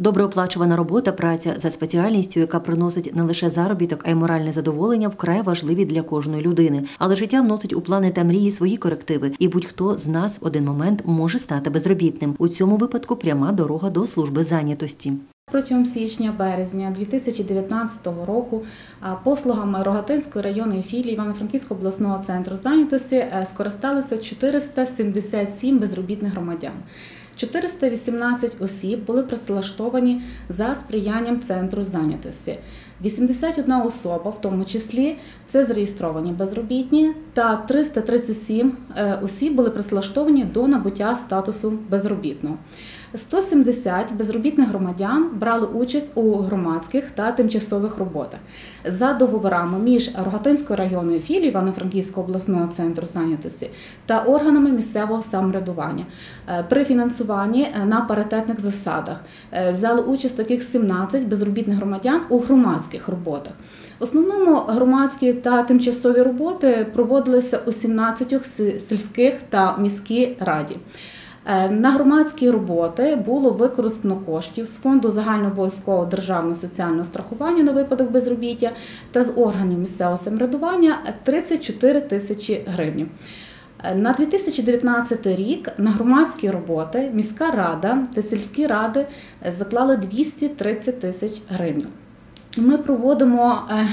Доброоплачувана робота, праця за спеціальністю, яка приносить не лише заробіток, а й моральне задоволення, вкрай важливі для кожної людини. Але життя вносить у плани та мрії свої корективи, і будь-хто з нас в один момент може стати безробітним. У цьому випадку пряма дорога до служби зайнятості. Протягом січня-березня 2019 року послугами Рогатинської районної філії Івано-Франківського обласного центру зайнятості е, скористалися 477 безробітних громадян. 418 осіб були працевлаштовані за сприянням центру зайнятості. 81 особа, в тому числі, це зареєстровані безробітні, та 337 е, осіб були працевлаштовані до набуття статусу безробітного. 170 безробітних громадян брали участь у громадських та тимчасових роботах за договорами між Рогатинською районною філією Івано-Франківського обласного центру зайнятості та органами місцевого самоврядування Е, при фінансуванні е, на паритетних засадах. Е, Взяли участь таких 17 безробітних громадян у громадських роботах. В основному громадські та тимчасові роботи проводилися у 17 сільських та міській раді. Е, На громадські роботи було використано коштів з фонду загальнообов'язкового державного соціального страхування на випадок безробіття та з органів місцевого самоврядування 34 тисячі гривень. Е, На 2019 рік на громадські роботи міська рада та сільські ради заклали 230 тисяч гривень. Ми проводимо е,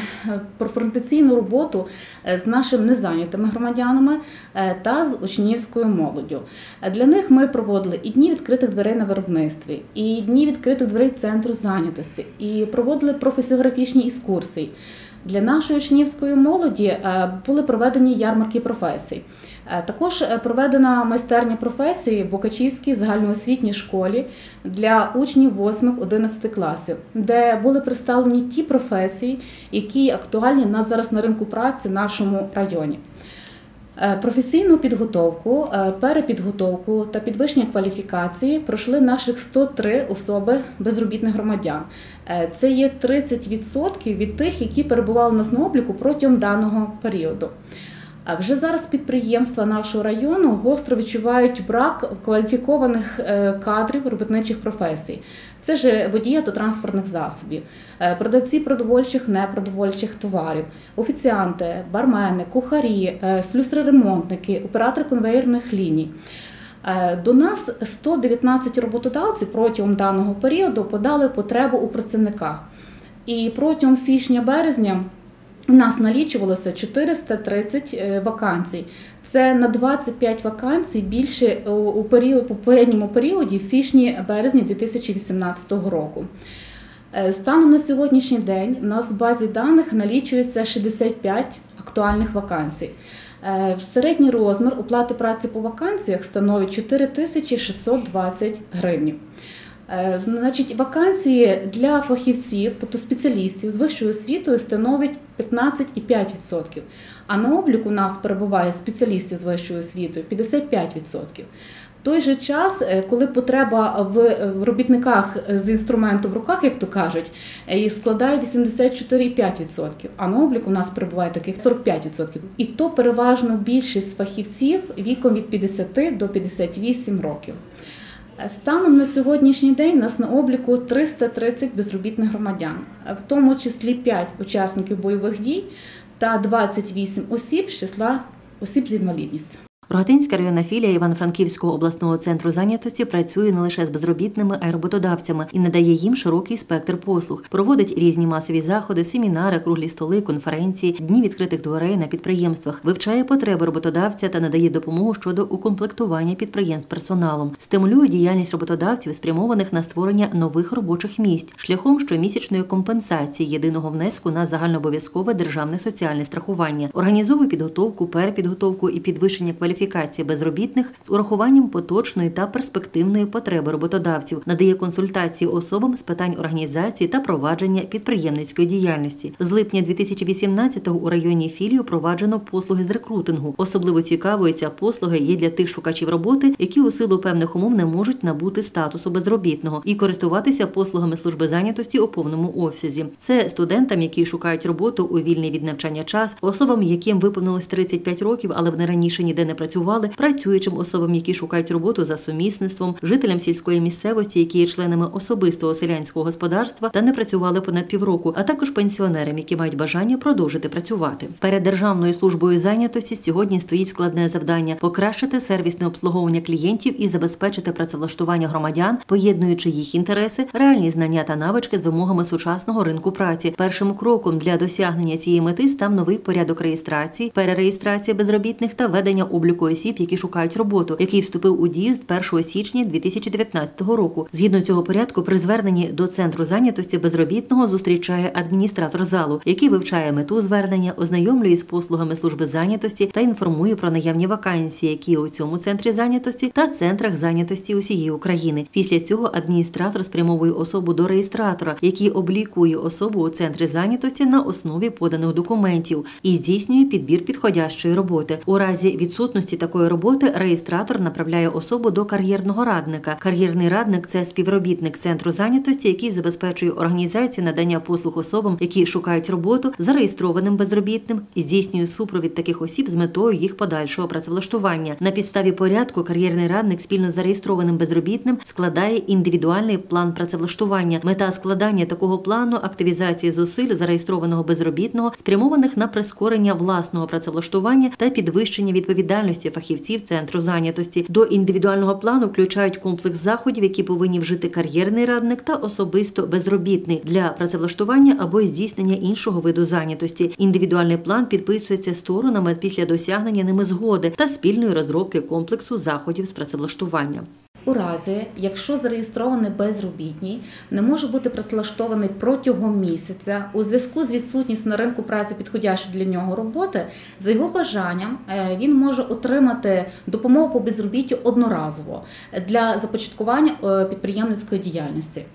роботу е, з нашими незайнятими громадянами е, та з учнівською молоддю. Для них ми проводили і дні відкритих дверей на виробництві, і дні відкритих дверей центру зайнятості, і проводили професіографічні екскурсії. Для нашої учнівської молоді були проведені ярмарки професій. Е, Також е, проведена майстерня професії в Бокачівській загальноосвітній школі для учнів 8-11 класів, де були представлені ті професії, які актуальні на зараз на ринку праці в нашому районі. Е, Професійну підготовку, перепідготовку та підвищення кваліфікації пройшли наших 103 особи безробітних громадян. Це є 30% від тих, які перебували нас на обліку протягом даного періоду. Вже зараз підприємства нашого району гостро відчувають брак кваліфікованих е, кадрів робітничих професій. Це ж водії автотранспортних засобів, е, продавці продовольчих, непродовольчих товарів, офіціанти, бармени, кухарі, е, слюсари-ремонтники, оператори конвейерних ліній. Е, До нас 119 роботодавців протягом даного періоду подали потребу у працівниках. І протягом січня-березня у нас налічувалося 430 е, вакансій. Це на 25 вакансій більше у- у період, попередньому періоді в січні-березні 2018 року. Е, Станом на сьогоднішній день у нас в базі даних налічується 65 актуальних вакансій. Е, Середній розмір оплати праці по вакансіях становить 4620 гривень. Е, Значить, вакансії для фахівців, тобто спеціалістів з вищою освітою, становить 15,5%. А на обліку у нас перебуває спеціалістів з вищою освітою 55%. В той же час, е, коли потреба в е, робітниках з інструментом в руках, як то кажуть, складає 84,5%, а на обліку у нас перебуває таких 45%. І то переважно більшість фахівців віком від 50 до 58 років. Станом на сьогоднішній день нас на обліку 330 безробітних громадян, в тому числі 5 учасників бойових дій та 28 осіб з числа осіб з інвалідністю. Рогатинська районна філія Івано-Франківського обласного центру зайнятості працює не лише з безробітними, а й роботодавцями і надає їм широкий спектр послуг. Проводить різні масові заходи, семінари, круглі столи, конференції, дні відкритих дверей на підприємствах, вивчає потреби роботодавця та надає допомогу щодо укомплектування підприємств персоналом, стимулює діяльність роботодавців, спрямованих на створення нових робочих місць шляхом щомісячної компенсації єдиного внеску на загальнообов'язкове державне соціальне страхування, організовує підготовку, перепідготовку і підвищення кваліфікації безробітних з урахуванням поточної та перспективної потреби роботодавців, надає консультації особам з питань організації та провадження підприємницької діяльності. З липня 2018-го у районній філії впроваджено послуги з рекрутингу. Особливо цікавою ця послуга є для тих шукачів роботи, які у силу певних умов не можуть набути статусу безробітного і користуватися послугами служби зайнятості у повному обсязі. Це студентам, які шукають роботу у вільний від навчання час, особам, яким виповнилось 35 років, але вони раніше ніде не працювали, працювали, працюючим особам, які шукають роботу за сумісництвом, жителям сільської місцевості, які є членами особистого селянського господарства та не працювали понад півроку, а також пенсіонерам, які мають бажання продовжити працювати. Перед державною службою зайнятості сьогодні стоїть складне завдання покращити сервісне обслуговування клієнтів і забезпечити працевлаштування громадян, поєднуючи їх інтереси, реальні знання та навички з вимогами сучасного ринку праці. Першим кроком для досягнення цієї мети став новий порядок реєстрації, перереєстрації безробітних та ведення обліку осіб, які шукають роботу, який вступив у дію з 1 січня 2019 року. Згідно цього порядку, при зверненні до центру зайнятості безробітного зустрічає адміністратор залу, який вивчає мету звернення, ознайомлює з послугами служби зайнятості та інформує про наявні вакансії, які у цьому центрі зайнятості та центрах зайнятості усієї України. Після цього адміністратор спрямовує особу до реєстратора, який облікує особу у центрі зайнятості на основі поданих документів і здійснює підбір підходящої роботи. У разі відсутності такої роботи реєстратор направляє особу до кар'єрного радника. Кар'єрний радник це співробітник центру зайнятості, який забезпечує організацію надання послуг особам, які шукають роботу, зареєстрованим безробітним і здійснює супровід таких осіб з метою їх подальшого працевлаштування. На підставі порядку кар'єрний радник спільно з зареєстрованим безробітним складає індивідуальний план працевлаштування. Мета складання такого плану активізації зусиль зареєстрованого безробітного, спрямованих на прискорення власного працевлаштування та підвищення відповідальності фахівців центру зайнятості. До індивідуального плану включають комплекс заходів, які повинні вжити кар'єрний радник та особисто безробітний для працевлаштування або здійснення іншого виду зайнятості. Індивідуальний план підписується сторонами після досягнення ними згоди та спільної розробки комплексу заходів з працевлаштування. У разі, якщо зареєстрований безробітний, не може бути працевлаштований протягом місяця у зв'язку з відсутністю на ринку праці підходящої для нього роботи, за його бажанням е, він може отримати допомогу по безробіттю одноразово для започаткування е, підприємницької діяльності.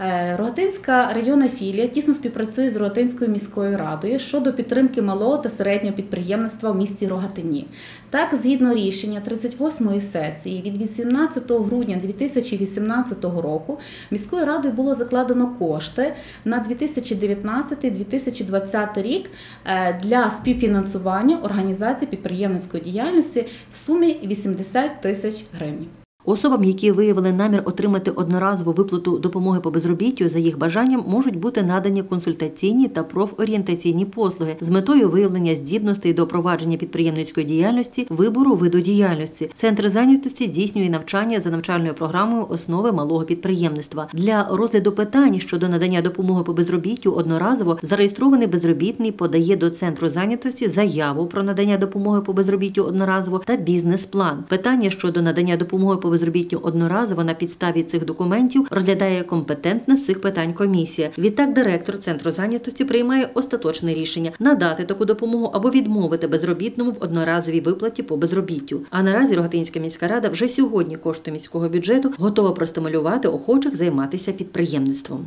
Е, Рогатинська районна філія тісно співпрацює з Рогатинською міською радою щодо підтримки малого та середнього підприємництва в місті Рогатині. Так, згідно рішення 38-ї сесії від 18 грудня 2018 року міською радою було закладено кошти на 2019-2020 рік е, для співфінансування організації підприємницької діяльності в сумі 80 тисяч гривень. Особам, які виявили намір отримати одноразову виплату допомоги по безробіттю, за їх бажанням можуть бути надані консультаційні та профорієнтаційні послуги з метою виявлення здібностей до провадження підприємницької діяльності, вибору виду діяльності. Центр зайнятості здійснює навчання за навчальною програмою основи малого підприємництва. Для розгляду питань щодо надання допомоги по безробіттю одноразово зареєстрований безробітний подає до центру зайнятості заяву про надання допомоги по безробіттю одноразово та бізнес-план. Питання щодо надання допомоги по безробіттю одноразово на підставі цих документів розглядає компетентна з цих питань комісія. Відтак, директор центру зайнятості приймає остаточне рішення надати таку допомогу або відмовити безробітному в одноразовій виплаті по безробіттю. А наразі Рогатинська міська рада вже сьогодні кошти міського бюджету готова простимулювати охочих займатися підприємництвом.